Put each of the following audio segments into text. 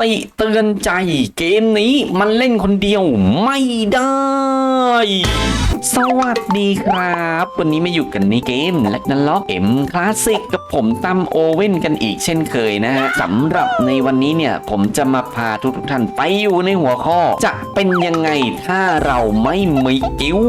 ติเตือนใจเกมนี้มันเล่นคนเดียวไม่ได้ สวัสดีครับ วันนี้มาอยู่กันในเกมและนันล็อกเอ็มคลาสสิกกับผมตั้มโอเว่นกันอีกเช่นเคยนะฮะสำหรับในวันนี้เนี่ย ผมจะมาพาทุกทุกท่านไปอยู่ในหัวข้อ จะเป็นยังไงถ้าเราไม่มีกิว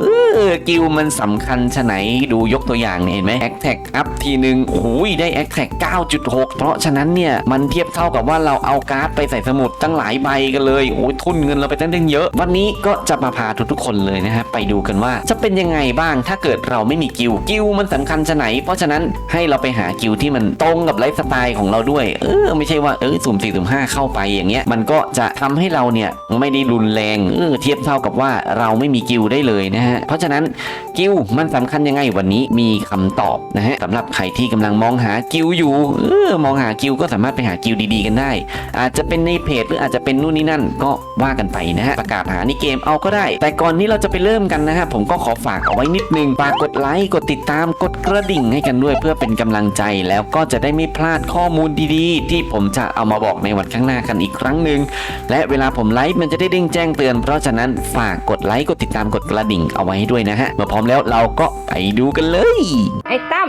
เออกิวมันสำคัญชะไหนดูยกตัวอย่างเนี่ยเห็นไหมแอคแท็กอัพทีหนึ่งโอ้ยได้แอคแท็ก9.6 เพราะฉะนั้นเนี่ย มันเทียบเท่ากับว่าเราเอาการ์ดไปใส่สมุดตั้งหลายใบกันเลยโอ้ยทุนเงินเราไปตั้งเยอะ วันนี้ก็จะมาพาทุกๆคนเลยนะฮะไปดูกันว่าจะเป็นยังไงบ้างถ้าเกิดเราไม่มีกิวกิวมันสำคัญชะไหน เพราะฉะนั้นให้เราไปหากิวที่มันตรงกับไลฟ์สไตล์ของเราด้วย เออไม่ใช่ว่าเออสุ่มสี่สุ่มห้าเข้าไปอย่างเงี้ยมันก็จะทำให้เราเนี่ยไม่ได้รุนแรงเออเทียบเท่ากับว่าเราไม่มีกิวได้เลยนะฮะเพราะฉะนั้นกิลมันสำคัญยังไงวันนี้มีคำตอบนะฮะสำหรับใครที่กำลังมองหากิลอยู่เออมองหากิลก็สามารถไปหากิลดีๆ กันได้ อาจจะเป็นในเพจหรืออาจจะเป็นนู่นนี่นั่นก็ว่ากันไปนะฮะประกาศหาในเกมเอาก็ได้ แต่ก่อนนี้เราจะไปเริ่มกันนะฮะผมก็ขอฝากเอาไว้นิดนึงฝากกดไลค์กดติดตามกดกระดิ่งให้กันด้วยเพื่อเป็นกำำลังใจแล้วก็จะได้ไม่พลาดข้อมูลดีๆ ที่ผมจะเอามาบอกในวันข้างหน้ากันอีกครั้งหนึ่งและเวลาผมไลฟ์มันจะได้เด้งแจ้งเตือน เพราะฉะนั้นฝากกดไลค์กดติดตามกดกระดิ่งเอาไว้ให้ด้วยนะฮะเมื่อพร้อมแล้วเราก็ไปดูกันเลย ไอ้ตั้ม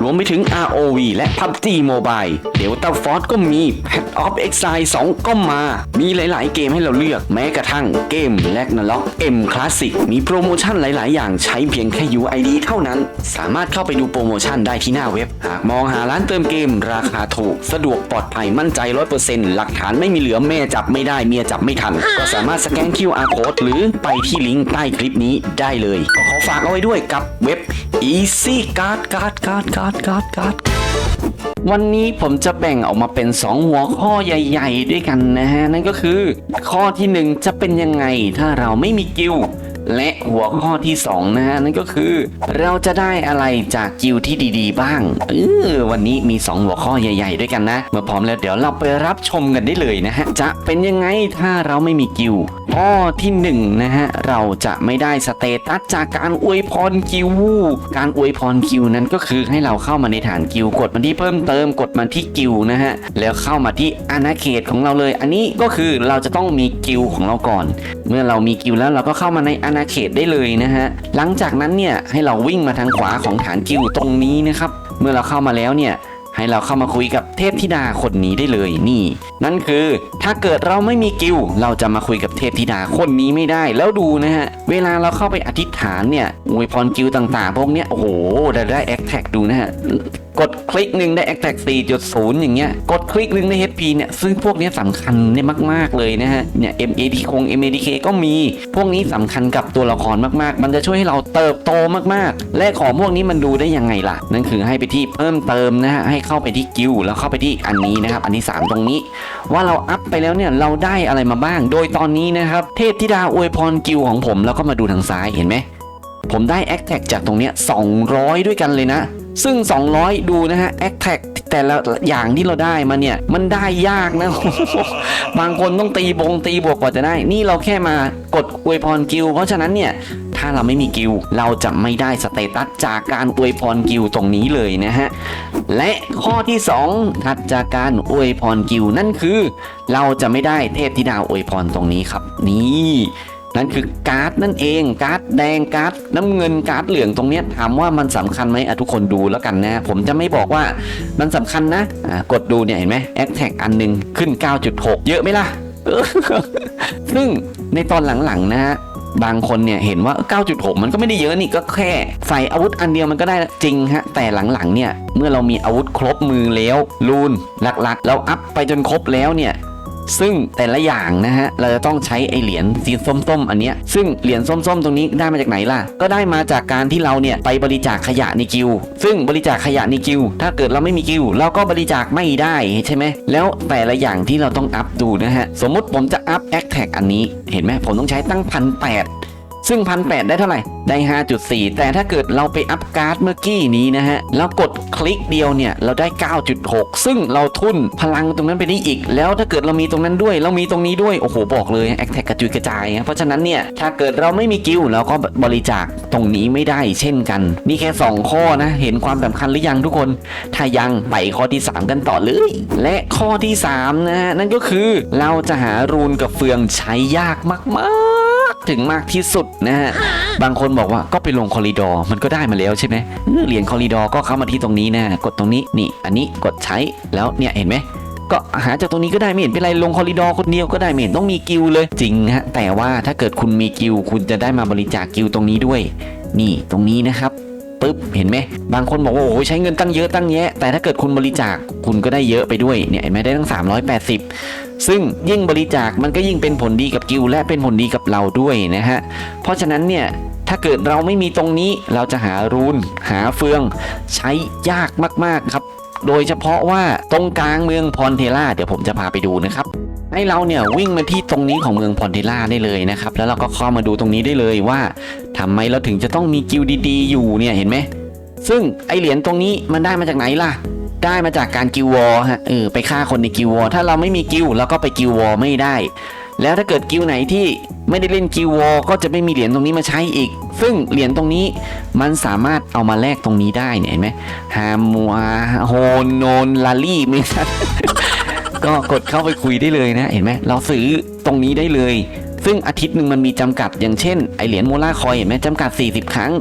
รวมไปถึง ROV และ PUBG Mobile Delta Force ก็มี Path of Exile 2 ก็มา มีหลาย ๆ เกมให้เราเลือก แม้กระทั่งเกม l a g n a r o k M Classic มีโปรโมชั่นหลาย ๆ อย่างใช้เพียงแค่ UID เท่านั้น สามารถเข้าไปดูโปรโมชั่นได้ที่หน้าเว็บ หากมองหาร้านเติมเกม ราคาถูก สะดวกปลอดภัยมั่นใจ 100%หลักฐานไม่มีเหลือแม่จับไม่ได้เมียจับไม่ทัน ก็สามารถสแกน QR Code หรือไปที่ลิงก์ใต้คลิปนี้ได้เลย ก็ขอฝากเอาไว้ด้วยกับเว็บ Easy Card Card Card Card Card Card วันนี้ผมจะแบ่งออกมาเป็น 2 หัวข้อใหญ่ ๆ ด้วยกันนะฮะ นั่นก็คือ ข้อทีหนึ่1 จะเป็นยังไงถ้าเราไม่มีกิล และหัวข้อที่2นะฮะนั่นก็คือ เราจะได้อะไรจากกิลที่ดีๆ บ้างเออวันนี้มี 2 หัวข้อใหญ่ ๆ ด้วยกันนะ เมื่อพร้อมแล้วเดี๋ยวเราไปรับชมกันได้เลยนะฮะจะเป็นยังไงถ้าเราไม่มีกิลข้อที่หนึ่งนะฮะเราจะไม่ได้สเตตัสจากการอวยพรกิลการอวยพรกิลนั้นก็คือให้เราเข้ามาในฐานกิลกดมาที่เพิ่มเติมกดมาที่กิลนะฮะแล้วเข้ามาที่อาณาเขตของเราเลย อันนี้ก็คือเราจะต้องมีกิลของเราก่อน เมื่อเรามีกิลแล้วเราก็เข้ามาในอาณาเขตได้เลยนะฮะ หลังจากนั้นเนี่ยให้เราวิ่งมาทางขวาของฐานกิลตรงนี้นะครับ เมื่อเราเข้ามาแล้วเนี่ยให้เราเข้ามาคุยกับเทพธิดาคนนี้ได้เลยนี่ นั่นคือถ้าเกิดเราไม่มีกิลเราจะมาคุยกับเทพธิดาคนนี้ไม่ได้แล้วดูนะฮะ เวลาเราเข้าไปอธิษฐานเนี่ยอวยพรกิลต่างๆ พวกเนี้ยโอ้โหได้ได้แอคแท็กดูนะฮะ กดคลิกหนึ่งได้แอคแท็ก4.0 อย่างเงี้ย กดคลิกหนึ่งได้ HP เนี่ย ซึ่งพวกนี้สำคัญเนี่ยมาก ๆ เลยนะฮะ เนี่ย MAD คง MADK ก็มี พวกนี้สำคัญกับตัวละครมาก ๆ มันจะช่วยให้เราเติบโตมาก ๆ และของพวกนี้มันดูได้ยังไงล่ะ นั่นคือให้ไปที่เพิ่มเติมนะฮะ ให้เข้าไปที่กิลแล้วเข้าไปที่อันนี้นะครับ อันที่ 3 ตรงนี้ ว่าเราอัพไปแล้วเนี่ย เราได้อะไรมาบ้าง โดยตอนนี้นะครับเทพธิดาอวยพรกิลของผมแล้วก็มาดูทางซ้ายเห็นไหมผมได้ a c t a g จากตรงเนี้ย200 ด้วยกันเลยนะ ซึ่ง 200 ดูนะฮะ a c t a g แต่ละอย่างที่เราได้มาเนี่ย มันได้ยากนะ บางคนต้องตีบงตีบวกกว่าจะได้ นี่เราแค่มากดอวยพรกิลเพราะฉะนั้นเนี่ย ถ้าเราไม่มีกิลเราจะไม่ได้สเตตัสจากการอวยพรกิลตรงนี้เลยนะฮะ และข้อที่2ถัดจากการอวยพรกิลนั่นคือ เราจะไม่ได้เทพธิดาอวยพรตรงนี้ครับ นี่ นั่นคือการ์ดนั่นเองการ์ดแดงการ์ดน้ำเงินการ์ดเหลืองตรงนี้ถามว่ามันสำคัญไหมทุกคนดูแล้วกันนะผมจะไม่บอกว่ามันสำคัญนะอ่ากดดูเนี่ยเห็นไหมแอคแท็กอันหนึงขึ้น 9.6 เยอะไหมล่ะซึ่งในตอนหลังๆนะฮะบางคนเนี่ยเห็นว่า 9.6 มันก็ไม่ได้เยอะนี่ก็แค่ใส่อาวุธอันเดียวมันก็ได้จริงฮะ แต่หลังๆเนี่ย เมื่อเรามีอาวุธครบมือแล้ว ลูนหลักๆ เราอัพไปจนครบแล้วเนี่ย ซึ่งแต่ละอย่างนะฮะเราจะต้องใช้ไอเหรียญสีส้มๆ อันเนี้ยซึ่งเหรียญส้มๆ ตรงนี้ได้มาจากไหนล่ะ ก็ได้มาจากการที่เราเนี่ยไปบริจาคขยะในกิว ซึ่งบริจาคขยะในกิว ถ้าเกิดเราไม่มีกิว เราก็บริจาคไม่ได้ใช่ไหมแล้วแต่ละอย่างที่เราต้องอัพดูนะฮะสมมุติผมจะอัพแอคแท็กอันนี้เห็นไหมผมต้องใช้ตั้งพันแปด ซึ่งพันแได้เท่าไหร่ ได้ 5.4 แต่ถ้าเกิดเราไปอัพการ์ดเมื่อกี้นี้นะฮะ แล้วกดคลิกเดียวเนี่ย เราได้ 9.6 ซึ่งเราทุนพลังตรงนั้นไปได้อีก แล้วถ้าเกิดเรามีตรงนั้นด้วย เรามีตรงนี้ด้วย โอ้โห บอกเลยแอคแท็กกระจุยกระจาย เพราะฉะนั้นเนี่ย ถ้าเกิดเราไม่มีกิลเราก็บริจาคตรงนี้ไม่ได้เช่นกัน นี่แค่ 2 ข้อนะ เห็นความสำคัญหรือยังทุกคน ถ้ายังไปข้อที่ 3 กันต่อเลย และข้อที่3นะฮะนั่นก็คือเราจะหารูนกับเฟืองใช้ยากมาก ถึงมากที่สุดนะฮะบางคนบอกว่าก็ไปลงคอริดอร์มันก็ได้มาแล้วใช่ไหมเหรียญคอริดอร์ก็เข้ามาที่ตรงนี้นะกดตรงนี้นี่ อันนี้กดใช้แล้วเนี่ยเห็นไหมก็หาจากตรงนี้ก็ได้ไม่เห็นเป็นไรลงคอริดอร์คนเดียวก็ได้ไม่เห็นต้องมีกิลเลยจริงฮะแต่ว่าถ้าเกิดคุณมีกิลคุณจะได้มาบริจาคกิลตรงนี้ด้วย นี่ตรงนี้นะครับ ปึ๊บเห็นไหมบางคนบอกว่าโอ้ใช้เงินตั้งเยอะตั้งแยะแต่ถ้าเกิดคุณบริจาคคุณก็ได้เยอะไปด้วยเนี่ยเห็นไหมได้ตั้ง 380 ซึ่งยิ่งบริจาคมันก็ยิ่งเป็นผลดีกับกิลและเป็นผลดีกับเราด้วยนะฮะเพราะฉะนั้นเนี่ยถ้าเกิดเราไม่มีตรงนี้เราจะหารูนหาเฟือง ใช้ยากมากๆครับ โดยเฉพาะว่าตรงกลางเมืองพรเทล่าเดี๋ยวผมจะพาไปดูนะครับ ให้เราเนี่ยวิ่งมาที่ตรงนี้ของเมืองพรเทล่าได้เลยนะครับ แล้วเราก็เข้ามาดูตรงนี้ได้เลยว่าทำไมเราถึงจะต้องมีกิลดีๆ อยู่เนี่ยเห็นไหมซึ่งไอเหรียญตรงนี้มันได้มาจากไหนล่ะ ได้มาจากการกิลวอฮะเออไปฆ่าคนในกิลวอถ้าเราไม่มีกิลเราก็ไปกิลวอไม่ได้ แล้วถ้าเกิดกิลไหนที่ไม่ได้เล่นกิลวอก็จะไม่มีเหรียญตรงนี้มาใช้อีก ซึ่งเหรียญตรงนี้มันสามารถเอามาแลกตรงนี้ได้เนี่ยเห็นไหมฮามัวโฮโนนลาลี่ไม่ใช่ ก็กดเข้าไปคุยได้เลยนะเห็นไหมเราซื้อตรงนี้ได้เลย ซึ่งอาทิตย์หนึ่งมันมีจำกัดอย่างเช่นไอเหรียญโมล่าคอยเห็นไหมจำกัด 40 ครั้ง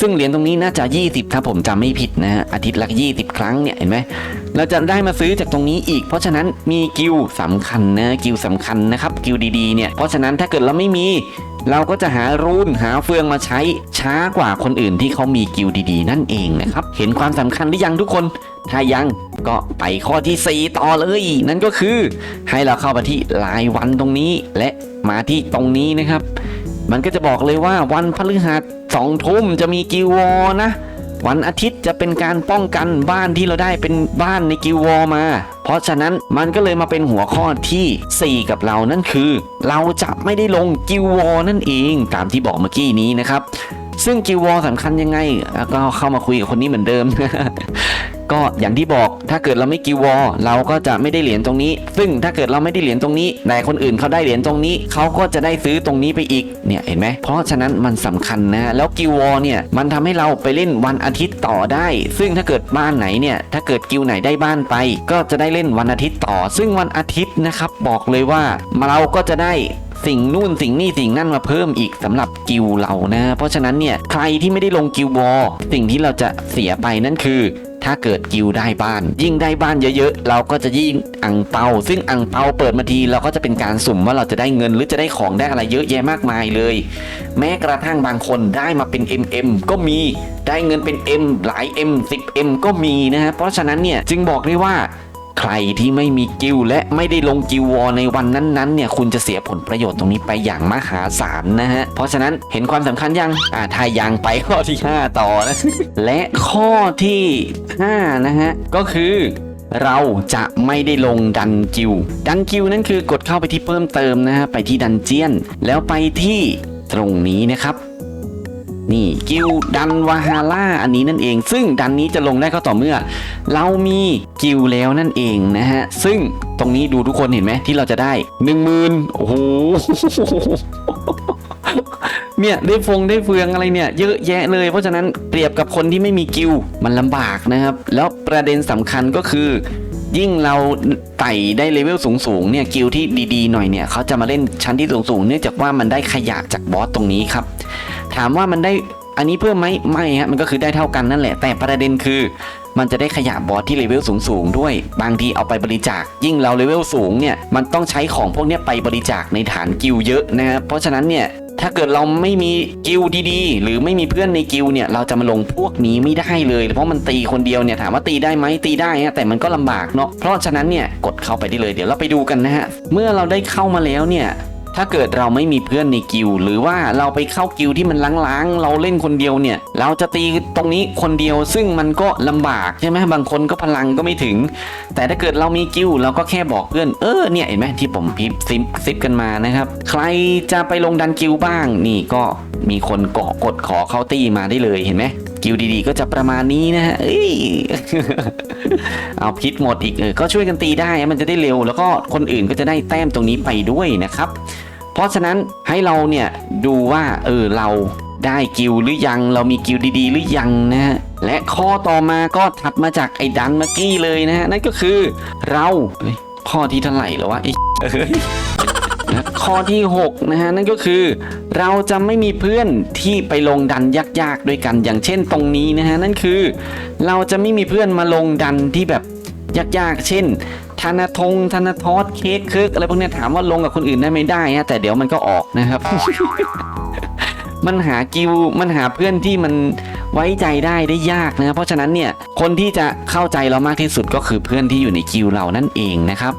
ซึ่งเหรียญตรงนี้น่าจะ 20 ถ้าผมจำไม่ผิดนะฮะอาทิตย์ละ 20 ครั้งเนี่ยเห็นไหมเราจะได้มาซื้อจากตรงนี้อีก เพราะฉะนั้นมีกิวสำคัญนะกิวสำคัญนะครับกิวดีๆเนี่ยเพราะฉะนั้นถ้าเกิดเราไม่มี เราก็จะหารูนหาเฟืองมาใช้ช้ากว่าคนอื่นที่เขามีกิลดีๆ นั่นเองนะครับ เห็นความสำคัญหรือยังทุกคน ถ้ายังก็ไปข้อที่ 4 ต่อเลย นั่นก็คือ ให้เราเข้าไปที่รายวันตรงนี้ และมาที่ตรงนี้นะครับ มันก็จะบอกเลยว่าวันพฤหัสสองทุ่มจะมีกิลวอนะ วันอาทิตย์จะเป็นการป้องกันบ้านที่เราได้เป็นบ้านในกิววอร์มา เพราะฉะนั้นมันก็เลยมาเป็นหัวข้อที่ 4 กับเรานั่นคือ เราจะไม่ได้ลงกิววอร์นั่นเองตามที่บอกเมื่อกี้นี้นะครับ ซึ่งกิววอร์สำคัญยังไงก็เข้ามาคุยกับคนนี้เหมือนเดิม ก็อย่างที่บอกถ้าเกิดเราไม่กิลวอร์เราก็จะไม่ได้เหรียญตรงนี้ ซึ่งถ้าเกิดเราไม่ได้เหรียญตรงนี้แต่คนอื่นเขาได้เหรียญตรงนี้เขาก็จะได้ซื้อตรงนี้ไปอีกเนี่ยเห็นไหมเพราะฉะนั้นมันสำคัญนะ แล้วกิลวอร์เนี่ยมันทำให้เราไปเล่นวันอาทิตย์ต่อได้ ซึ่งถ้าเกิดบ้านไหนเนี่ยถ้าเกิดกิลไหนได้บ้านไป ก็จะได้เล่นวันอาทิตย์ต่อ ซึ่งวันอาทิตย์นะครับบอกเลยว่าเราก็จะได้สิ่งนู่นสิ่งนี่สิ่งนั่นมาเพิ่มอีกสำหรับกิลเรานะ เพราะฉะนั้นเนี่ยใครที่ไม่ได้ลงกิลวอสิ่งที่เราจะเสียไปนั่นคือ ถ้าเกิดกิวได้บ้าน ยิ่งได้บ้านเยอะๆ เราก็จะยิ่งอังเปา ซึ่งอังเปาเปิดมาทีเราก็จะเป็นการสุ่มว่าเราจะได้เงินหรือจะได้ของได้อะไรเยอะแยะมากมายเลย แม้กระทั่งบางคนได้มาเป็น MM ก็มีได้เงินเป็น M หลาย M 10 M ก็มีนะฮะเพราะฉะนั้นเนี่ยจึงบอกได้ว่า ใครที่ไม่มีกิลและไม่ได้ลงกิลวอในวันนั้นๆเนี่ยคุณจะเสียผลประโยชน์ตรงนี้ไปอย่างมหาศาลนะฮะ เพราะฉะนั้นเห็นความสำคัญยังอ่าถ้ายังไปข้อที่ 5 ต่อนะ และข้อที่5นะฮะ ก็คือเราจะไม่ได้ลงดันกิว ดันกิวนั่นคือกดเข้าไปที่เพิ่มเติมนะฮะ ไปที่ดันเจียน แล้วไปที่ตรงนี้นะครับ นี่กิลดันวาฮาร่าอันนี้นั่นเอง ซึ่งดันนี้จะลงได้ก็ต่อเมื่อ เรามีกิลแล้วนั่นเองนะฮะ ซึ่งตรงนี้ดูทุกคนเห็นไหมที่เราจะได้หนึ่งหมืนโอ้โหเนี่ยได้ฟงได้เฟืองอะไรเนี่ยเยอะแยะเลย เพราะฉะนั้นเปรียบกับคนที่ไม่มีกิลมันลำบากนะครับ แล้วประเด็นสำคัญก็คือยิ่งเราไต่ได้เลเวลสูงๆเนี่ยกิลที่ดีๆหน่อยเนี่ยเขาจะมาเล่นชั้นที่สูงๆเนื่องจากว่ามันได้ขยะจากบอสตรงนี้ครับ ถามว่ามันได้อันนี้เพิ่มไหมไม่ฮะมันก็คือได้เท่ากันนั่นแหละ แต่ประเด็นคือ มันจะได้ขยะบอสที่เลเวลสูงๆด้วย บางทีเอาไปบริจาค ยิ่งเราเลเวลสูงเนี่ยมันต้องใช้ของพวกนี้ไปบริจาคในฐานกิลเยอะนะครับเพราะฉะนั้นเนี่ยถ้าเกิดเราไม่มีกิลดีๆ หรือไม่มีเพื่อนในกิลเนี่ยเราจะมาลงพวกนี้ไม่ได้เลย เพราะมันตีคนเดียวเนี่ยถามว่าตีได้ไหมตีได้ฮะแต่มันก็ลำบากเนาะเพราะฉะนั้นเนี่ยกดเข้าไปได้เลยเดี๋ยวเราไปดูกันนะฮะเมื่อเราได้เข้ามาแล้วเนี่ย ถ้าเกิดเราไม่มีเพื่อนในกิลหรือว่าเราไปเข้ากิลที่มันล้างๆ เราเล่นคนเดียวเนี่ย เราจะตีตรงนี้คนเดียวซึ่งมันก็ลำบากใช่ไหมบางคนก็พลังก็ไม่ถึง แต่ถ้าเกิดเรามีกิลเราก็แค่บอกเพื่อนเออเนี่ยเห็นไหมที่ผมพิมพ์ซิปซิปกันมานะครับ ใครจะไปลงดันกิลบ้าง นี่ก็มีคนเกาะกดขอเข้าตีมาได้เลยเห็นไหม กิลดีๆ ก็จะประมาณนี้นะฮะเอ้ยเอาพิษหมดอีกเออก็ช่วยกันตีได้มันจะได้เร็ว แล้วก็คนอื่นก็จะได้แต้มตรงนี้ไปด้วยนะครับ เพราะฉะนั้นให้เราเนี่ยดูว่าเออเราได้กิลหรือยัง เรามีกิลดีๆ หรือยังนะฮะและข้อต่อมาก็ถัดมาจากไอ้ดันเมื่อกี้เลยนะฮะนั่นก็คือเราข้อที่เท่าไหร่แล้ววะไอ้ ข้อที่6นะฮะนั่นก็คือ เราจะไม่มีเพื่อนที่ไปลงดันยากๆด้วยกัน อย่างเช่นตรงนี้นะฮะนั่นคือ เราจะไม่มีเพื่อนมาลงดันที่แบบยากๆ เช่นธนาทงธนาทอสเคสเคิร์กอะไรพวกนี้ถามว่าลงกับคนอื่นได้ไม่ได้ฮะแต่เดี๋ยวมันก็ออกนะครับ มันหากิวมันหาเพื่อนที่มันไว้ใจได้ได้ยากนะเพราะฉะนั้นเนี่ยคนที่จะเข้าใจเรามากที่สุดก็คือเพื่อนที่อยู่ในกิวเรานั่นเองนะครับ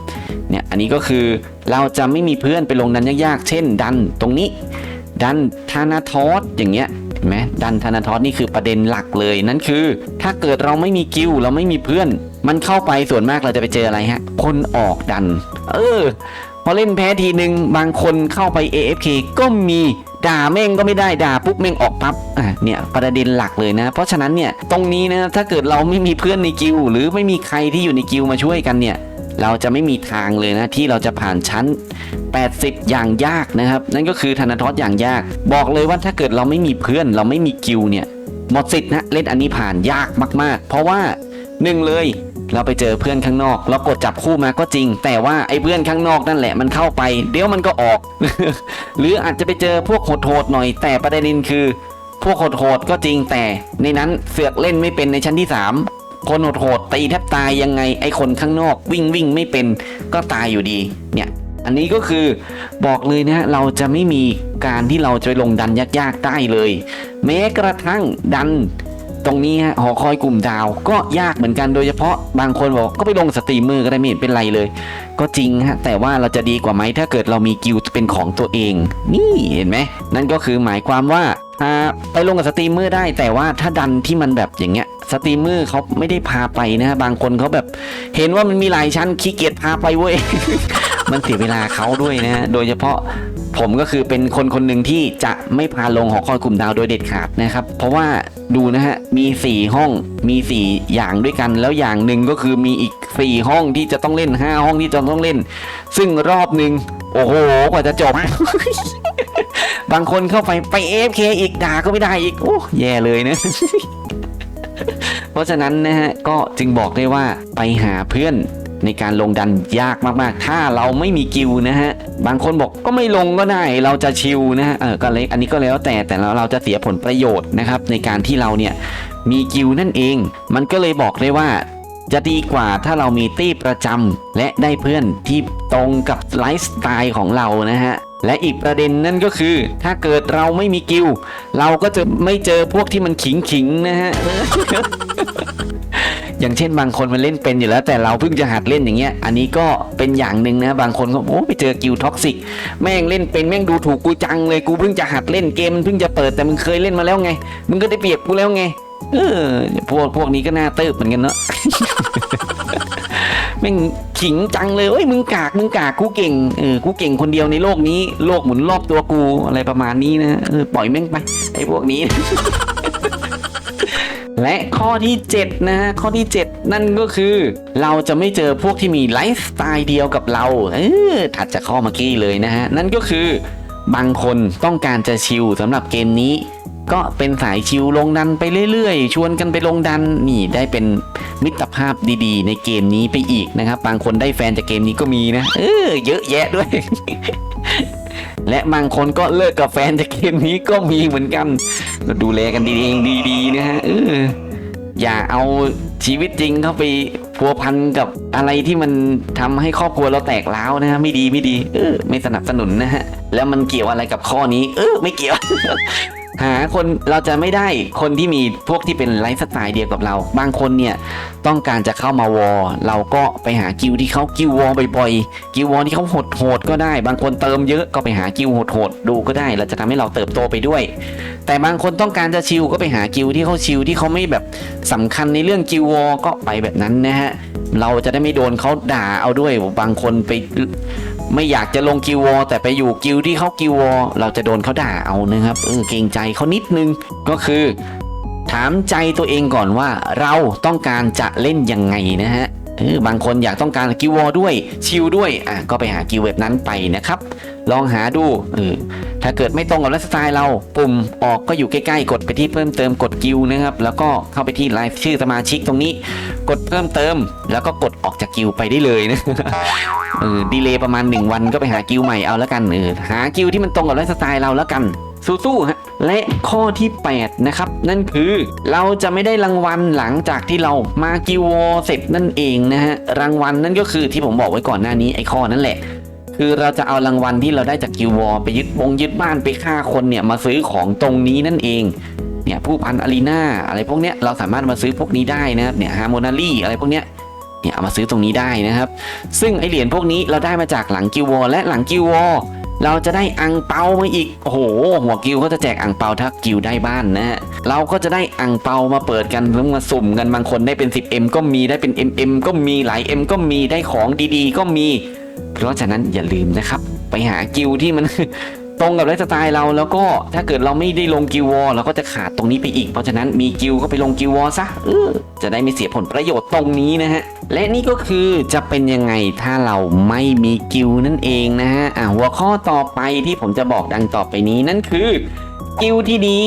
เนี่ยอันนี้ก็คือเราจะไม่มีเพื่อนไปลงดันยากๆ เช่น ดันตรงนี้ ดันธนาทอสอย่างเงี้ยเห็นไหมดันธนาทอสนี่คือประเด็นหลักเลยนั่นคือ ถ้าเกิดเราไม่มีกิวเราไม่มีเพื่อน มันเข้าไปส่วนมากเราจะไปเจออะไรฮะ คนออกดัน เออพอเล่นแพ้ทีหนึ่งบางคนเข้าไป AFK ก็มีด่าแม่งก็ไม่ได้ด่าปุ๊บแม่งออกปั๊บอะเนี่ยประเด็นหลักเลยนะ เพราะฉะนั้นเนี่ยตรงนี้นะถ้าเกิดเราไม่มีเพื่อนในกิวหรือไม่มีใครที่อยู่ในกิวมาช่วยกันเนี่ย เราจะไม่มีทางเลยนะที่เราจะผ่านชั้น 80 อย่างยากนะครับ นั่นก็คือธนาทอสอย่างยาก บอกเลยว่าถ้าเกิดเราไม่มีเพื่อน เราไม่มีกิวเนี่ยหมดสิทธิ์นะเล่นอันนี้ผ่านยากมาก ๆ เพราะว่าหนึ่งเลยเราไปเจอเพื่อนข้างนอก เรากดจับคู่มาก็จริง แต่ว่าไอ้เพื่อนข้างนอกนั่นแหละมันเข้าไป เดี๋ยวมันก็ออก หรืออาจจะไปเจอพวกโหดๆหน่อย แต่ประเด็นคือ พวกโหดๆก็จริงแต่ในนั้นเสือกเล่นไม่เป็นในชั้นที่ 3 คนโหดๆตีแทบตายยังไงไอ้คนข้างนอกวิ่งวิ่งไม่เป็นก็ตายอยู่ดีเนี่ยอันนี้ก็คือบอกเลยนะฮะเราจะไม่มีการที่เราจะไปลงดันยากๆได้เลย แม้กระทั่งดัน ตรงนี้ฮะหอคอยกลุ่มดาว ก็ยากเหมือนกันโดยเฉพาะบางคนบอกก็ไปลงสตรีมเมอร์ก็ได้ไม่เห็นเป็นไรเลย ก็จริงฮะแต่ว่าเราจะดีกว่าไหมถ้าเกิดเรามีกิลด์เป็นของตัวเอง นี่เห็นไหมนั่นก็คือหมายความว่าอ่าไปลงกับสตรีมเมอร์ได้แต่ว่าถ้าดันที่มันแบบอย่างเงี้ยสตรีมเมอร์เขาไม่ได้พาไปนะฮะบางคนเขาแบบ เห็นว่ามันมีหลายชั้นขี้เกียจพาไปเว้ย มันเสียเวลาเขาด้วยนะฮะโดยเฉพาะผมก็คือเป็นคนคนหนึ่งที่จะไม่พาลงหอคอยกลุ่มดาวโดยเด็ดขาดนะครับ เพราะว่าดูนะฮะมี 4 ห้องมี 4 อย่างด้วยกัน แล้วอย่างหนึ่งก็คือมีอีก 4 ห้องที่จะต้องเล่น 5 ห้องที่จะต้องเล่น ซึ่งรอบหนึ่งโอ้โหกว่าจะจบ บางคนเข้าไปไป AFK อีกด่าก็ไม่ได้อีกโอ้แย่เลยนะเพราะฉะนั้นนะฮะก็จึงบอกได้ว่าไปหาเพื่อน ในการลงดันยากมากๆ ถ้าเราไม่มีกิลนะฮะ บางคนบอกก็ไม่ลงก็ได้ เราจะชิลนะฮะ เออ ก็เลยอันนี้ก็แล้วแต่ แต่เราเราจะเสียผลประโยชน์นะครับ ในการที่เราเนี่ยมีกิลนั่นเอง มันก็เลยบอกได้ว่าจะดีกว่าถ้าเรามีตี้ประจำและได้เพื่อนที่ตรงกับไลฟ์สไตล์ของเรานะฮะ และอีกประเด็นนั่นก็คือ ถ้าเกิดเราไม่มีกิลเราก็จะไม่เจอพวกที่มันขิงขิงนะฮะ อย่างเช่นบางคนมันเล่นเป็นอยู่แล้ว แต่เราเพิ่งจะหัดเล่นอย่างเงี้ย อันนี้ก็เป็นอย่างหนึ่งนะ บางคนก็โอ้ไปเจอกิลท็อกซิกแม่งเล่นเป็นแม่งดูถูกกูจังเลยกูเพิ่งจะหัดเล่นเกมมันเพิ่งจะเปิดแต่มึงเคยเล่นมาแล้วไงมึงก็ได้เปรียบกูแล้วไงเออพวกพวกนี้ก็น่าเติบเหมือนกันเนาะแม่งขิงจังเลยเอ้ยมึงกากมึงกากกูเก่งเออกูเก่งคนเดียวในโลกนี้ โลกหมุนรอบตัวกูอะไรประมาณนี้นะเออปล่อยแม่งไปไอ้พวกนี้ และข้อที่ 7 นะฮะข้อที่ 7 นั่นก็คือ เราจะไม่เจอพวกที่มีไลฟ์สไตล์เดียวกับเราเออถัดจากข้อเมื่อกี้เลยนะฮะ นั่นก็คือบางคนต้องการจะชิลสำหรับเกมนี้ ก็เป็นสายชิลลงดันไปเรื่อยๆ ชวนกันไปลงดันนี่ได้เป็นมิตรภาพดีๆ ในเกมนี้ไปอีกนะครับ บางคนได้แฟนจากเกมนี้ก็มีนะ เออเยอะแยะด้วย และบางคนก็เลิกกับแฟนจากเกมนี้ก็มีเหมือนกันเราดูแลกันดีเองดีๆนะฮะเอออย่าเอาชีวิตจริงเข้าไปพัวพันกับอะไรที่มันทำให้ครอบครัวเราแตกร้าวนะฮะไม่ดีไม่ดี เออ ไม่สนับสนุนนะฮะ แล้วมันเกี่ยวอะไรกับข้อนี้ เออ ไม่เกี่ยว หาคนเราจะไม่ได้คนที่มีพวกที่เป็นไลฟ์สไตล์เดียวกับเรา บางคนเนี่ยต้องการจะเข้ามาวอลเราก็ไปหากิวที่เขากิววอลบ่อยๆกิววอลที่เขาโหดๆก็ได้ บางคนเติมเยอะก็ไปหากิวโหดๆดูก็ได้ เราจะทำให้เราเติบโตไปด้วย แต่บางคนต้องการจะชิลก็ไปหากิวที่เขาชิลที่เขาไม่แบบสำคัญในเรื่องกิววอลก็ไปแบบนั้นนะฮะเราจะได้ไม่โดนเขาด่าเอาด้วยบางคนไป ไม่อยากจะลงกิววอแต่ไปอยู่กิวที่เขากิววอเราจะโดนเขาด่าเอานะครับเออเกรงใจเขานิดนึงก็คือ ถามใจตัวเองก่อนว่าเราต้องการจะเล่นยังไงนะฮะเออบางคนอยากต้องการกิววอด้วยชิลด้วยอะก็ไปหากิวแบบนั้นไปนะครับ ลองหาดูถ้าเกิดไม่ตรงกับไลฟ์สไตล์เรา ปุ่มออกก็อยู่ใกล้ๆ กดไปที่เพิ่มเติมกดกิวนะครับ แล้วก็เข้าไปที่ไลฟ์ชื่อสมาชิกตรงนี้ กดเพิ่มเติม แล้วก็กดออกจากกิวไปได้เลยนะเออดีเลย์ประมาณ 1 วันก็ไปหากิวใหม่เอาแล้วกันเออหากิวที่มันตรงกับไลฟ์สไตล์เราแล้วกันสู้ๆฮะและข้อที่ 8 นะครับ นั่นคือเราจะไม่ได้รางวัลหลังจากที่เรามากิววอลเสร็จนั่นเองนะฮะรางวัลนั่นก็คือที่ผมบอกไว้ก่อนหน้านี้ไอ้ข้อนั่นแหละ คือเราจะเอารางวัลที่เราได้จากกิววอไปยึดวงยึดบ้านไปฆ่าคนเนี่ยมาซื้อของตรงนี้นั่นเองเนี่ยผู้พันอารีนาอะไรพวกเนี้ยเราสามารถมาซื้อพวกนี้ได้นะครับเนี่ยฮาร์โมนารี่อะไรพวกเนี้ยเนี่ยเอามาซื้อตรงนี้ได้นะครับ ซึ่งไอเหรียญพวกนี้เราได้มาจากหลังกิววอและหลังกิววอเราจะได้อังเปามาอีก โอ้โห หัวกิวเขาจะแจกอังเปาถ้ากิวได้บ้านนะฮะ เราก็จะได้อังเปามาเปิดกันแล้วมาสุ่มกันบางคนได้เป็น 10M ก็มีได้เป็น MM ก็มีหลาย M ก็มีได้ของดีๆ ก็มี เพราะฉะนั้นอย่าลืมนะครับ ไปหากิวที่มันตรงกับไลฟ์สไตล์เราแล้วก็ถ้าเกิดเราไม่ได้ลงกิววอลเราก็จะขาดตรงนี้ไปอีก เพราะฉะนั้นมีกิวก็ไปลงกิววอลซะจะได้ไม่เสียผลประโยชน์ตรงนี้นะฮะ และนี่ก็คือจะเป็นยังไงถ้าเราไม่มีกิวนั่นเองนะฮะอะหัวข้อต่อไปที่ผมจะบอกดังต่อไปนี้นั่นคือกิวที่ดี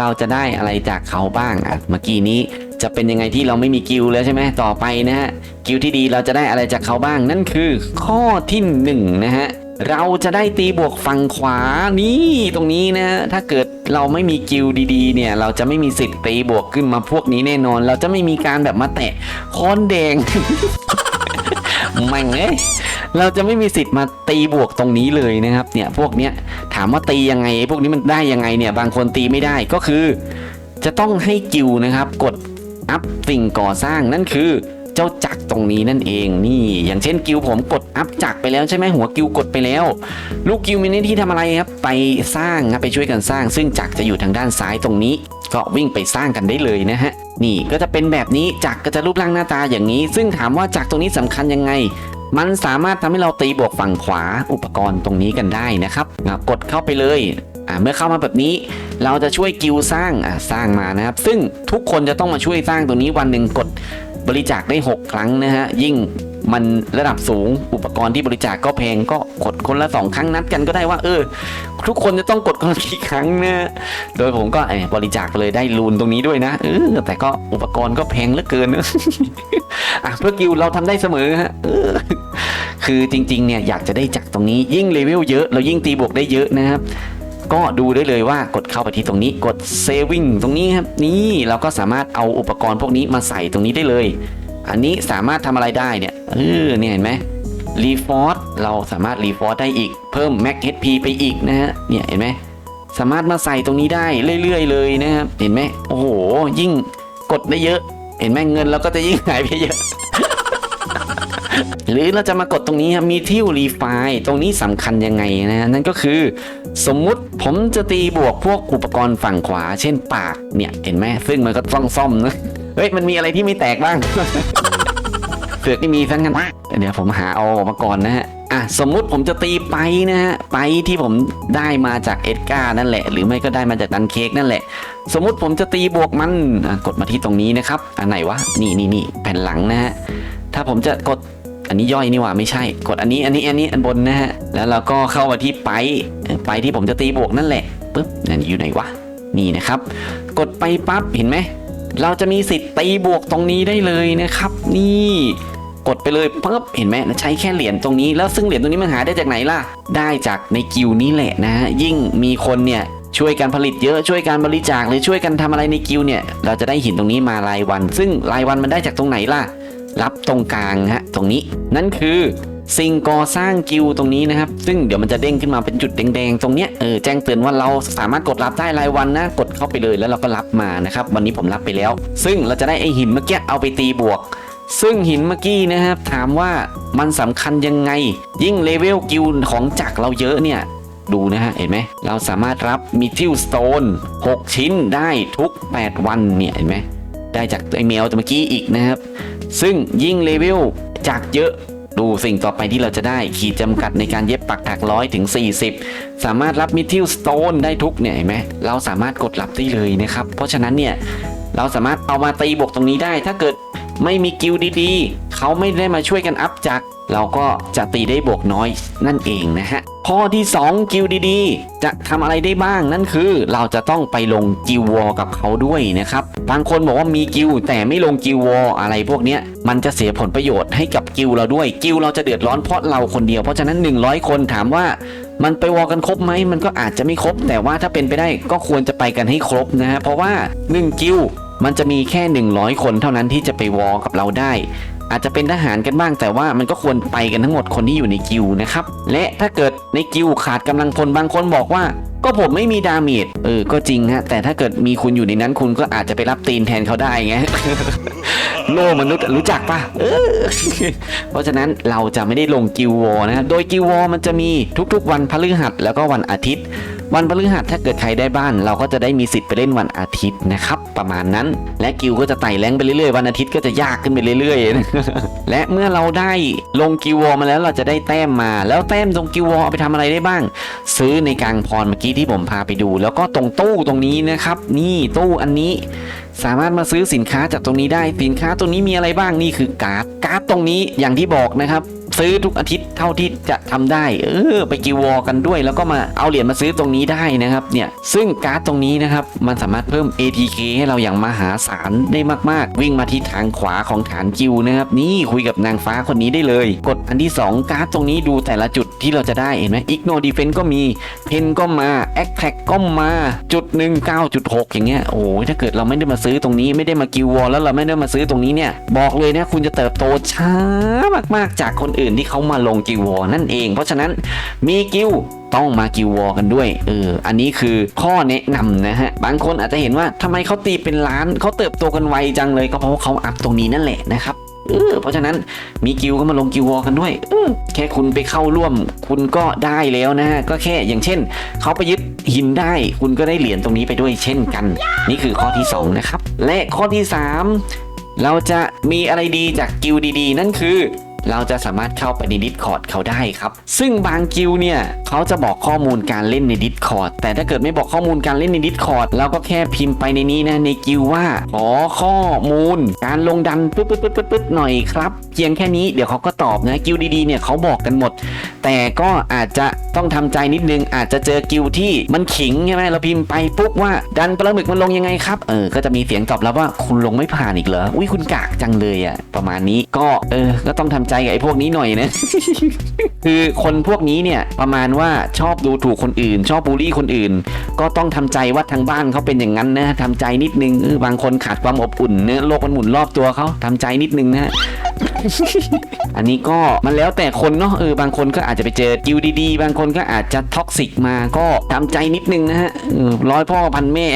เราจะได้อะไรจากเขาบ้างอะเมื่อกี้นี้ จะเป็นยังไงที่เราไม่มีกิวแล้วใช่ไหมต่อไปนะฮะกิวที่ดีเราจะได้อะไรจากเขาบ้างนั่นคือ ข้อที่หนึ่งนะฮะเราจะได้ตีบวกฝั่งขวานี่ตรงนี้นะฮะถ้าเกิดเราไม่มีกิวดีๆ เนี่ย เราจะไม่มีสิทธิ์ตีบวกขึ้นมาพวกนี้แน่นอน เราจะไม่มีการแบบมาแตะคอนแดงแม่งเอ้ยเราจะไม่มีสิทธิ์มาตีบวกตรงนี้เลยนะครับ เนี่ยพวกเนี้ยถามว่าตียังไง พวกนี้มันได้ยังไงเนี่ย บางคนตีไม่ได้ก็คือ จะต้องให้กิวนะครับ กด อัพสิ่งก่อสร้างนั่นคือเจ้าจักรตรงนี้นั่นเองนี่ อย่างเช่นกิวผมกดอัพจักรไปแล้วใช่ไหมหัวกิวกดไปแล้ว ลูกกิวมีหน้าที่ทำอะไรครับ ไปสร้างครับไปช่วยกันสร้าง ซึ่งจักรจะอยู่ทางด้านซ้ายตรงนี้ ก็วิ่งไปสร้างกันได้เลยนะฮะนี่ก็จะเป็นแบบนี้จักรก็จะรูปร่างหน้าตาอย่างนี้ ซึ่งถามว่าจักรตรงนี้สำคัญยังไงมันสามารถทำให้เราตีบวกฝั่งขวาอุปกรณ์ตรงนี้กันได้นะครับกดเข้าไปเลย เมื่อเข้ามาแบบนี้เราจะช่วยกิวสร้างสร้างมานะครับ ซึ่งทุกคนจะต้องมาช่วยสร้างตรงนี้วันหนึ่งกดบริจาคได้ 6 ครั้งนะฮะยิ่งมันระดับสูงอุปกรณ์ที่บริจาคก็แพงก็กดคนละสองครั้งนัดกันก็ได้ว่า เออ ทุกคนจะต้องกดคนละกี่ครั้งนะโดยผมก็บริจาคไปเลยได้รูนตรงนี้ด้วยนะเออแต่ก็อุปกรณ์ก็แพงเหลือเกินนะอะเพื่อกิวเราทำได้เสมอฮะออคือจริงๆเนี่ยอยากจะได้จากตรงนี้ยิ่งเลเวลเยอะ เรายิ่งตีบวกได้เยอะนะครับ ก็ดูได้เลยว่ากดเข้าไปที่ตรงนี้กด saving ตรงนี้ครับนี่เราก็สามารถเอาอุปกรณ์พวกนี้มาใส่ตรงนี้ได้เลย อันนี้สามารถทำอะไรได้เนี่ยเออเนี่ยเห็นไหมรีฟอร์เราสามารถรีฟอร์ได้อีกเพิ่ม max HP ไปอีกนะฮะเนี่ยเห็นไหมสามารถมาใส่ตรงนี้ได้เรื่อย ๆ เลยนะครับเห็นไหมโอ้โหยิ่งกดได้เยอะ เห็นไหมเงินเราก็จะยิ่งหายไปเยอะ หรือเราจะมากดตรงนี้ครับมีที่รีไฟตรงนี้สำคัญยังไงนะนั่นก็คือ สมมุติผมจะตีบวกพวกอุปกรณ์ฝั่งขวา เช่นปากเนี่ยเห็นไหมซึ่งมันก็ต้องซ่อมนะเฮ้ยมันมีอะไรที่ไม่แตกบ้างเผือกไม่มีทั้งนั้นเดี๋ยวผมหาเอาออกมาก่อนนะฮะอะสมมุติผมจะตีไปนะฮะไปที่ผมได้มาจากเอ็ดการ์นั่นแหละ หรือไม่ก็ได้มาจากดันเค้กนั่นแหละ สมมุติผมจะตีบวกมันกดมาที่ตรงนี้นะครับ อันไหนวะนี่นี่นี่แผ่นหลังนะฮะถ้าผมจะกด อันนี้ย่อยนี่ว่าไม่ใช่ กดอันนี้อันนี้อันนี้อันบนนะฮะ แล้วเราก็เข้ามาที่ไปไปที่ผมจะตีบวกนั่นแหละปึ๊บนั่นอยู่ไหนวะ นี่นะครับ กดไปปั๊บเห็นไหม เราจะมีสิทธิ์ตีบวกตรงนี้ได้เลยนะครับ นี่กดไปเลยปึ๊บเห็นไหมใช้แค่เหรียญตรงนี้แล้วซึ่งเหรียญตรงนี้มันหาได้จากไหนล่ะ ได้จากในกิวนี้แหละนะยิ่งมีคนเนี่ยช่วยกันผลิตเยอะช่วยการบริจาคหรือช่วยกันทำอะไรในกิวเนี่ย เราจะได้หินตรงนี้มารายวัน ซึ่งรายวันมันได้จากตรงไหนล่ะ รับตรงกลางฮะตรงนี้นั่นคือสิ่งก่อสร้างกิลด์ตรงนี้นะครับ ซึ่งเดี๋ยวมันจะเด้งขึ้นมาเป็นจุดแดงๆ ตรงเนี้ยเออแจ้งเตือนว่าเราสามารถกดรับได้รายวันนะ กดเข้าไปเลยแล้วเราก็รับมานะครับ วันนี้ผมรับไปแล้ว ซึ่งเราจะได้ไอหินเมื่อกี้เอาไปตีบวก ซึ่งหินเมื่อกี้นะครับ ถามว่ามันสำคัญยังไง ยิ่งเลเวลกิลด์ของจักรเราเยอะเนี่ยดูนะฮะ เห็นไหม เราสามารถรับมิทิลสโตน6 ชิ้นได้ทุก 8 วันเนี่ย เห็นไหม ได้จากไอเมลตัวเมื่อกี้อีกนะครับ ซึ่งยิ่งเลเวลจากเยอะดูสิ่งต่อไปที่เราจะได้ขีดจำกัดในการเย็บปักถักร้อยถึง 40 สามารถรับมิทิลสโตนได้ทุกเนี่ยเห็นไหมเราสามารถกดรับได้เลยนะครับ เพราะฉะนั้นเนี่ยเราสามารถเอามาตีบวกตรงนี้ได้ ถ้าเกิดไม่มีกิลด์ดีๆ เขาไม่ได้มาช่วยกันอัพจาก เราก็จะตีได้บวกน้อยนั่นเองนะฮะ ข้อที่ 2 กิลด์ดีๆ จะทำอะไรได้บ้างนั่นคือ เราจะต้องไปลงกิลวอลกับเขาด้วยนะครับ บางคนบอกว่ามีกิลแต่ไม่ลงกิลวอลอะไรพวกเนี้ยมันจะเสียผลประโยชน์ให้กับกิลเราด้วยกิลเราจะเดือดร้อนเพราะเราคนเดียวเพราะฉะนั้น 100 คนถามว่ามันไปวอลกันครบไหมมันก็อาจจะไม่ครบ แต่ว่าถ้าเป็นไปได้ก็ควรจะไปกันให้ครบนะฮะเพราะว่า 1 กิลมันจะมีแค่ 100 คนเท่านั้นที่จะไปวอลกับเราได้ อาจจะเป็นทหารกันบ้าง แต่ว่ามันก็ควรไปกันทั้งหมดคนที่อยู่ในกิลด์นะครับและถ้าเกิดในกิลด์ขาดกำลังพลบางคนบอกว่าก็ผมไม่มีดาเมจ เออ ก็จริงฮะ แต่ถ้าเกิดมีคุณอยู่ในนั้นคุณก็อาจจะไปรับตีนแทนเขาได้ไง โลมนุษย์รู้จักปะเออ เพราะฉะนั้นเราจะไม่ได้ลงกิลด์วอนะ โดยกิลด์วอมันจะมีทุกๆวันพฤหัสแล้วก็วันอาทิตย์ วันพฤหัสถ้าเกิดใครได้บ้าน เราก็จะได้มีสิทธิ์ไปเล่นวันอาทิตย์นะครับประมาณนั้น และกิลด์ก็จะไต่แรงไปเรื่อยๆวันอาทิตย์ก็จะยากขึ้นไปเรื่อยๆ และเมื่อเราได้ลงกิลด์วอร์มาแล้วเราจะได้แต้มมา แล้วแต้มตรงกิลด์วอร์เอาไปทำอะไรได้บ้าง ซื้อในกลางพรเมื่อกี้ที่ผมพาไปดู แล้วก็ตรงตู้ตรงนี้นะครับ นี่ตู้อันนี้สามารถมาซื้อสินค้าจากตรงนี้ได้สินค้าตรงนี้มีอะไรบ้างนี่คือการ์ดการ์ดตรงนี้อย่างที่บอกนะครับ ซื้อทุกอาทิตย์เท่าที่จะทำได้ เออ ไปกิววอลกันด้วย แล้วก็มาเอาเหรียญมาซื้อตรงนี้ได้นะครับเนี่ยซึ่งการ์ดตรงนี้นะครับมันสามารถเพิ่ม ATK ให้เราอย่างมหาศาลได้มากๆ วิ่งมาที่ทางขวาของฐานกิวนะครับนี่คุยกับนางฟ้าคนนี้ได้เลย กดอันที่ 2 การ์ดตรงนี้ดูแต่ละจุดที่เราจะได้เห็นไหม Igno Defense ก็มีเพนก็มา a t t a c k ก็มาจุดหนึ่ง9.6 อย่างเงี้ยโอ้ยถ้าเกิดเราไม่ได้มาซื้อตรงนี้ไม่ได้มากิววอลแล้วเราไม่ได้มาซื้อตรงนี้เนี่ยบอกเลยนะคุณจะเติบโตช้ามากๆจากคนอื่นที่เขามาลงกิววอลนั่นเอง เพราะฉะนั้นมีกิวต้องมากิววอลกันด้วย เออ อันนี้คือข้อแนะนำนะฮะ บางคนอาจจะเห็นว่าทำไมเขาตีเป็นล้านเขาเติบโตกันไวจังเลยก็เพราะว่าเขาอัพตรงนี้นั่นแหละนะครับเออเพราะฉะนั้นมีกิวก็มาลงกิววอลกันด้วยเออแค่คุณไปเข้าร่วม คุณก็ได้แล้วนะฮะก็แค่อย่างเช่นเขาไปยึดหินได้ คุณก็ได้เหรียญตรงนี้ไปด้วยเช่นกัน นี่คือข้อที่ 2 นะครับ และข้อที่ 3 เราจะมีอะไรดีจากกิวดีๆ นั่นคือ เราจะสามารถเข้าไปใน Discord เขาได้ครับ ซึ่งบางกิวเนี่ยเขาจะบอกข้อมูลการเล่นใน Discord แต่ถ้าเกิดไม่บอกข้อมูลการเล่นใน Discord เราก็แค่พิมพ์ไปในนี้นะในกิวว่าขอข้อมูล การลงดันปึ๊ดปึ๊ดปึ๊ดปึ๊ดปึ๊ดหน่อยครับเพียงแค่นี้เดี๋ยวเขาก็ตอบนะกิวดีๆเนี่ยเขาบอกกันหมด แต่ก็อาจจะต้องทำใจนิดนึง อาจจะเจอกิวที่มันขิงใช่ไหมเราพิมพ์ไปปุ๊บว่าดันปลาหมึกมันลงยังไงครับเออก็จะมีเสียงตอบรับว่าคุณลงไม่ผ่านอีกเหรออุ้ยคุณกากจังเลยอะประมาณนี้ก็เออก็ต้องทำใจกับไอ้พวกนี้หน่อยนะคือคนพวกนี้เนี่ยประมาณว่าชอบดูถูกคนอื่น ชอบบูลลี่คนอื่น ก็ต้องทำใจว่าทางบ้านเขาเป็นอย่างนั้นนะทำใจนิดนึงเออบางคนขาดความอบอุ่นเนื้อโลกมันหมุนรอบตัวเขาทำใจนิดนึงนะ อันนี้ก็มันแล้วแต่คนเนาะเออบางคนก็อาจจะไปเจอกิวดีๆ บางคนก็อาจจะท็อกซิกมาก็ทำใจนิดนึงนะฮะร้อยพ่อพันแม่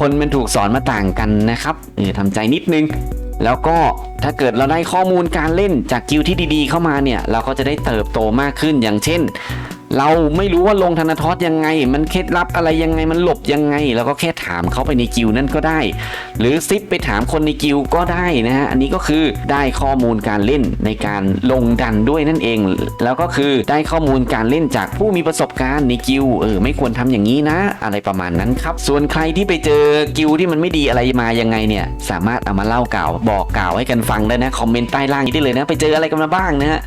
คนมันถูกสอนมาต่างกันนะครับเออทำใจนิดนึงแล้วก็ถ้าเกิดเราได้ข้อมูลการเล่นจากกิวที่ดีๆ เข้ามาเนี่ย เราก็จะได้เติบโตมากขึ้นอย่างเช่น เราไม่รู้ว่าลงธนาทอสยังไง มันเคล็ดลับอะไรยังไงมันหลบยังไงเราก็แค่ถามเขาไปในกิวนั่นก็ได้ หรือซิปไปถามคนในกิวก็ได้นะฮะอันนี้ก็คือได้ข้อมูลการเล่นในการลงดันด้วยนั่นเอง แล้วก็คือได้ข้อมูลการเล่นจากผู้มีประสบการณ์ในกิวเออไม่ควรทำอย่างนี้นะ อะไรประมาณนั้นครับ ส่วนใครที่ไปเจอกิวที่มันไม่ดีอะไรมายังไงเนี่ย สามารถเอามาเล่ากล่าว บอกกล่าวให้กันฟังได้นะคอมเมนต์ใต้ล่างนี้ได้เลยนะ ไปเจออะไรกันมาบ้างนะฮะ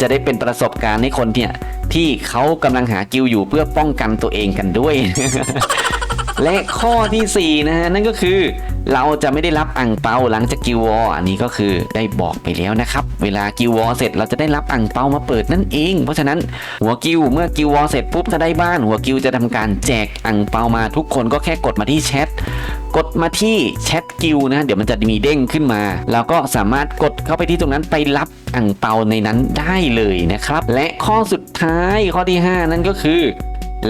จะได้เป็นประสบการณ์ให้คนเนี่ยที่เขากำลังหากิลอยู่เพื่อป้องกันตัวเองกันด้วย และข้อทีสี่ 4 นะฮะ นั่นก็คือเราจะไม่ได้รับอ่งเปาหลังจากกิววออันนี้ก็คือได้บอกไปแล้วนะครับ เวลากิววอเสร็จเราจะได้รับอ่งเปามาเปิดนั่นเอง เพราะฉะนั้นหัวกิวเมื่อกิววอเสร็จปุ๊บถ้าได้บ้านหัวกิวจะทำการแจกอ่งเปามาทุกคนก็แค่กดมาที่แชทกดมาที่แชทกิวนะเดี๋ยวมันจะมีเด้งขึ้นมาแล้วก็สามารถกดเข้าไปที่ตรงนั้นไปรับอ่งเปาในนั้นได้เลยนะครับ และข้อสุดท้ายข้อที่ 5 นั่นก็คือ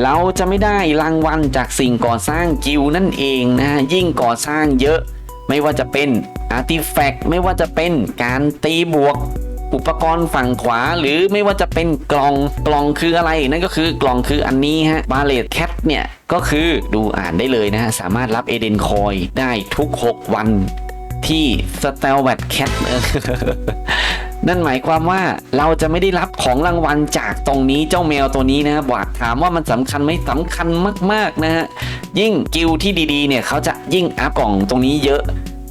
เราจะไม่ได้รางวัลจากสิ่งก่อสร้างกิวนั่นเองนะ ยิ่งก่อสร้างเยอะ ไม่ว่าจะเป็นอาร์ติแฟกต์ไม่ว่าจะเป็นการตีบวก อุปกรณ์ฝั่งขวา หรือไม่ว่าจะเป็นกล่องกล่องคืออะไร นั่นก็คือกล่องคืออันนี้ฮะบาเลตแคทเนี่ย ก็คือดูอ่านได้เลยนะฮะ สามารถรับเอเดนคอยได้ทุก 6 วัน ที่สเตลแวดแคทนั่นหมายความว่าเราจะไม่ได้รับของรางวัลจากตรงนี้เจ้าแมวตัวนี้นะบวกถามว่ามันสำคัญไหมสำคัญมากๆนะฮะยิ่งกิลที่ดีๆเนี่ยเขาจะยิ่งอัพกล่องตรงนี้เยอะ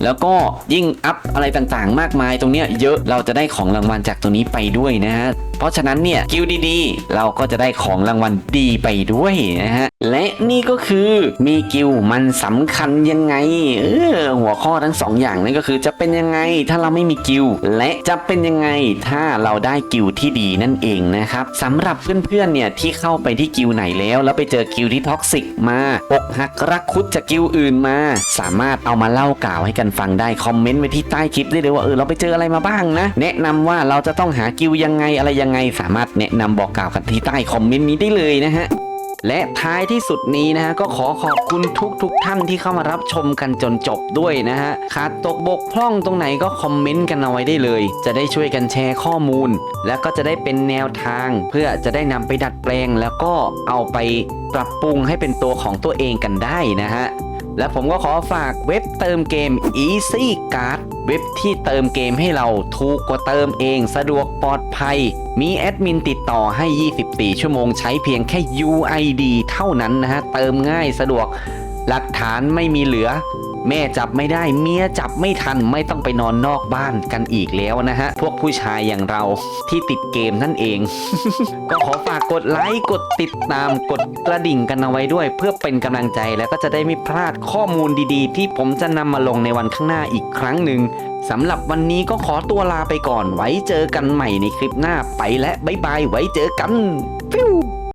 แล้วก็ยิ่งอัพอะไรต่างๆ มากมายตรงเนี้ยเยอะเราจะได้ของรางวัลจากตรงนี้ไปด้วยนะฮะ ราะฉะนั้นเนี่ยกิลดีๆ เราก็จะได้ของรางวัลดีไปด้วยนะฮะ และนี่ก็คือมีกิลมันสำคัญยังไงเออหัวข้อทั้งสองอย่างนั่นก็คือจะเป็นยังไงถ้าเราไม่มีกิลและจะเป็นยังไงถ้าเราได้กิลที่ดีนั่นเองนะครับสำหรับเพื่อนๆเนี่ยที่เข้าไปที่กิลไหนแล้ว แล้วไปเจอกิลที่ท็อกซิกมาอกหักรักคุดจากกิลอื่นมา สามารถเอามาเล่ากล่าวให้กันฟังได้คอมเมนต์ไว้ที่ใต้คลิปได้เลยว่าเออเราไปเจออะไรมาบ้างนะ แนะนำว่าเราจะต้องหากิลยังไงอะไรยังไงสามารถแนะนำบอกกล่าวกันที่ใต้คอมเมนต์นี้ได้เลยนะฮะและท้ายที่สุดนี้นะฮะก็ขอขอบคุณทุกทุกๆท่านที่เข้ามารับชมกันจนจบด้วยนะฮะขาดตกบกพร่องตรงไหนก็คอมเมนต์กันเอาไว้ได้เลย จะได้ช่วยกันแชร์ข้อมูล และก็จะได้เป็นแนวทาง เพื่อจะได้นำไปดัดแปลง แล้วก็เอาไปปรับปรุงให้เป็นตัวของตัวเองกันได้นะฮะ และผมก็ขอฝากเว็บเติมเกม Easy Card เว็บที่เติมเกมให้เราถูกกว่าเติมเองสะดวกปลอดภัย มีแอดมินติดต่อให้ 24 ชั่วโมงใช้เพียงแค่ UID เท่านั้นนะฮะ เติมง่ายสะดวก หลักฐานไม่มีเหลือ แม่จับไม่ได้เมียจับไม่ทันไม่ต้องไปนอนนอกบ้านกันอีกแล้วนะฮะ พวกผู้ชายอย่างเราที่ติดเกมนั่นเอง ก็ขอฝากกดไลค์กดติดตามกดกระดิ่งกันเอาไว้ด้วย เพื่อเป็นกำลังใจแล้วก็จะได้ไม่พลาดข้อมูลดีๆ ที่ผมจะนำมาลงในวันข้างหน้าอีกครั้งหนึ่งสำหรับวันนี้ก็ขอตัวลาไปก่อน ไว้เจอกันใหม่ในคลิปหน้าไปและบ๊ายบายไว้เจอกันฟิว